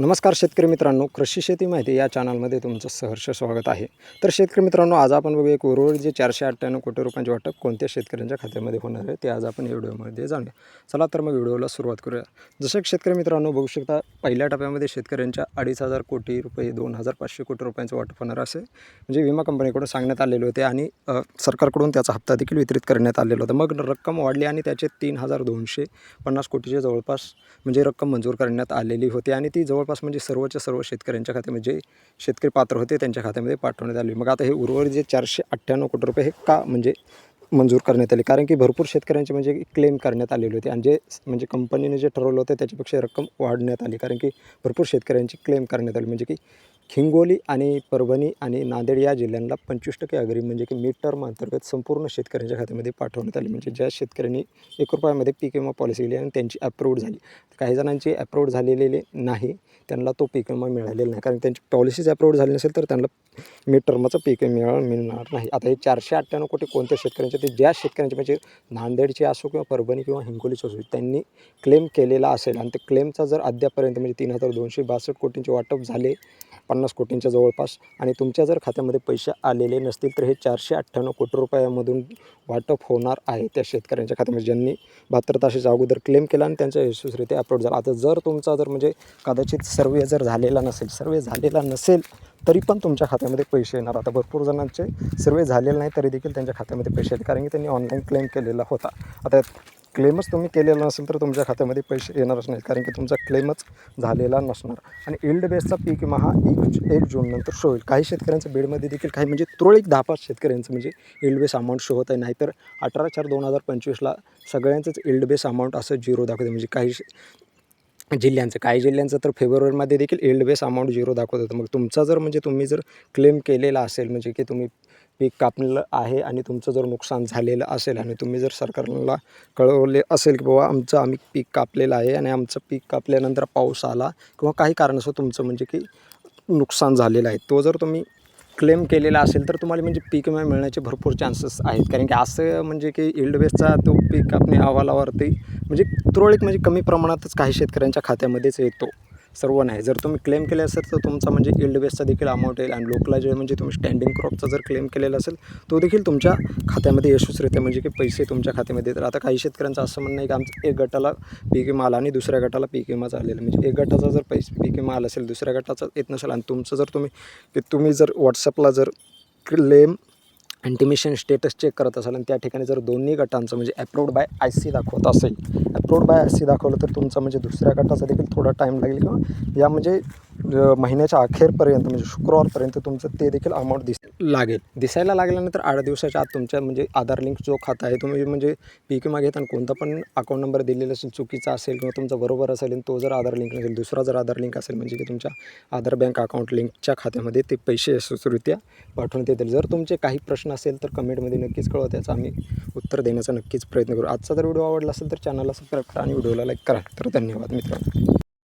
नमस्कार शेतकरी मित्रांनो कृषी शेती माहिती या चॅनलमध्ये तुमचं सहर्ष स्वागत आहे. तर शेतकरी मित्रांनो आज आपण बघूया एक उर्वरित जे चारशे अठ्ठ्याण्णव कोटी रुपयांचे वाटप कोणत्या शेतकऱ्यांच्या खात्यामध्ये होणार आहे ते आज आपण या व्हिडिओमध्ये जाणूया. चला तर मग व्हिडिओला सुरुवात करूया. जसं शेतकरी मित्रांनो बघू शकता पहिल्या टप्प्यामध्ये शेतकऱ्यांच्या अडीच हजार कोटी रुपये दोन हजार पाचशे कोटी रुपयांचं वाटप होणार असे. म्हणजे विमा कंपनीकडून सांगण्यात आलेले होते आणि सरकारकडून त्याचा हप्ता देखील वितरित करण्यात आलेला होता. मग रक्कम वाढली आणि त्याचे तीन हजार दोनशे पन्नास कोटीचे जवळपास म्हणजे रक्कम मंजूर करण्यात आलेली होती आणि ती जवळपास म्हणजे सर्वच्या सर्व शेतकऱ्यांच्या खात्यामध्ये जे शेतकरी पात्र होते त्यांच्या खात्यामध्ये पाठवण्यात आले. मग आता हे उर्वरित जे चारशे अठ्ठ्याण्णव कोटी रुपये हे का म्हणजे मंजूर करण्यात आले? कारण की भरपूर शेतकऱ्यांचे म्हणजे क्लेम करण्यात आलेले होते आणि जे म्हणजे कंपनीने जे ठरवलं होतं त्याच्यापेक्षा रक्कम वाढण्यात आली. कारण की भरपूर शेतकऱ्यांची क्लेम करण्यात आली. म्हणजे की हिंगोली आणि परभणी आणि नांदेड या जिल्ह्यांना पंचवीस टक्के अग्री म्हणजे की मिड टर्म अंतर्गत संपूर्ण शेतकऱ्यांच्या खात्यामध्ये पाठवण्यात आली. म्हणजे ज्या शेतकऱ्यांनी एक रुपयामध्ये पीक विमा पॉलिसी केली आणि त्यांची अप्रूव्ड झाली. काही जणांची अप्रूव्ड झालेली नाही. त्यांना तो पीक विमा मिळालेला नाही. कारण त्यांची पॉलिसीज अप्रूव्ड झाली नसेल तर त्यांना मिड टर्मचा पीक विमा मिळणार नाही. आता हे चारशे अठ्ठ्याण्णव कोटी कोणत्या शेतकऱ्यांचे ते ज्या शेतकऱ्यांचे म्हणजे नांदेडचे असो किंवा परभणी किंवा हिंगोलीचे असो त्यांनी क्लेम केलेला असेल. आणि ते क्लेमचा जर अद्यापर्यंत म्हणजे तीन हजार दोनशे बासष्ट कोटींचे वाटप झाले पन्नास पन्नास कोटींच्या जवळपास आणि तुमच्या जर खात्यामध्ये पैसे आलेले नसतील तर हे चारशे अठ्ठ्याण्णव कोटी रुपयामधून वाटप होणार आहे त्या शेतकऱ्यांच्या खात्यामध्ये. ज्यांनी बहात्तर तासाच्या अगोदर क्लेम केला आणि त्यांचा यशस्वीरित्या अपलोड झाला. आता जर तुमचा जर म्हणजे कदाचित सर्वे जर झालेला नसेल सर्वे झालेला नसेल तरी पण तुमच्या खात्यामध्ये पैसे येणार. आता भरपूर जणांचे सर्वे झालेले नाही तरी देखील त्यांच्या खात्यामध्ये पैसे येते कारण की त्यांनी ऑनलाईन क्लेम केलेला होता. आता क्लेमच तुम्ही केलेला नसेल तर तुमच्या खात्यामध्ये पैसे येणारच नाहीत कारण की तुमचा क्लेमच झालेला नसणार. आणि इल्ड बेसचा पीक विमा हा एक एक जूननंतर शो होईल. काही शेतकऱ्यांचं बेडमध्ये देखील काही म्हणजे तुरळक दहा पाच शेतकऱ्यांचं म्हणजे इल्ड बेस अमाऊंट शो होत आहे. नाहीतर अठरा चार दोन हजार पंचवीसला सगळ्यांचंच इल्ड बेस अमाऊंट असं झिरो दाखवते. म्हणजे काही जिल्ह्यांचं काही जिल्ह्यांचं तर फेब्रुवारीमध्ये देखील एल्ड बेस अमाऊंट झिरो दाखवत होतं. मग तुमचा जर म्हणजे तुम्ही जर क्लेम केलेला असेल म्हणजे की तुम्ही पीक कापलेलं आहे आणि तुमचं जर नुकसान झालेलं असेल आणि तुम्ही जर सरकारला कळवले असेल की बाबा आमचं आम्ही पीक कापलेलं आहे आणि आमचं पीक कापल्यानंतर पाऊस आला किंवा काही कारणास्तव तुमचं म्हणजे की नुकसान झालेलं आहे तो जर तुम्ही क्लेम केलेला असेल तर तुम्हाला म्हणजे पीक विमा मिळण्याचे भरपूर चान्सेस आहेत. कारण की असं म्हणजे की इल्ड बेसचा तो पीक आपल्या अहवालावरती म्हणजे तुरळक म्हणजे कमी प्रमाणातच काही शेतकऱ्यांच्या खात्यामध्येच येतो. सर्व नाही. जर तुम्ही क्लेम केले असेल तर तुमचा म्हणजे इल्ड बेसचा देखील अमाऊंट येईल आणि लोकला जे म्हणजे तुम्ही स्टँडिंग क्रॉपचा जर क्लेम केलेला असेल तो देखील तुमच्या खात्यामध्ये यशस्वीरित्या म्हणजे की पैसे तुमच्या खात्यामध्ये येतात. आता काही शेतकऱ्यांचं असं म्हणणं आहे की आमचं एक गटाला पीक विमा आला आणि दुसऱ्या गटाला पीक विमा झालेला. म्हणजे एक गटाचा जर पैसे पीक विमा आला असेल दुसऱ्या गटाचा येत नसेल आणि तुमचं जर तुम्ही की तुम्ही जर व्हॉट्सअपला जर क्लेम इंटिमेशन स्टेटस चेक करत असाल आणि त्या ठिकाणी जर दोन्ही गटांचं म्हणजे अप्रूव्ड बाय आय सी दाखवत असेल अप्रूव्ड बाय आय सी दाखवलं तर तुमचं म्हणजे दुसऱ्या गटाचा देखील थोडा टाईम लागेल किंवा या म्हणजे महिन्याच्या अखेरपर्यंत म्हणजे शुक्रवारपर्यंत तुमचं ते देखील अमाऊंट दिस लागेल. दिसायला लागल्यानंतर आठ दिवसाच्या आत तुमच्या म्हणजे आधार लिंक जो खाता आहे तुम्ही म्हणजे पीक विमा घेताना कोणता पण अकाउंट नंबर दिलेला असेल चुकीचा असेल किंवा तुमचा बरोबर असेल तो जर आधार लिंक नसेल दुसरा जर आधार लिंक असेल म्हणजे की तुमच्या आधार बँक अकाउंट लिंकच्या खात्यामध्ये ते पैसे यशस्वीरित्या पाठवण्यात येतील. जर तुमचे काही प्रश्न असेल तर कमेंटमध्ये नक्कीच कळवा त्याचं आम्ही उत्तर देण्याचा नक्कीच प्रयत्न करू. आजचा जर व्हिडिओ आवडला असेल तर चॅनलला सबस्क्राईब करा आणि व्हिडिओला लाईक करा. तर धन्यवाद मित्रांनो.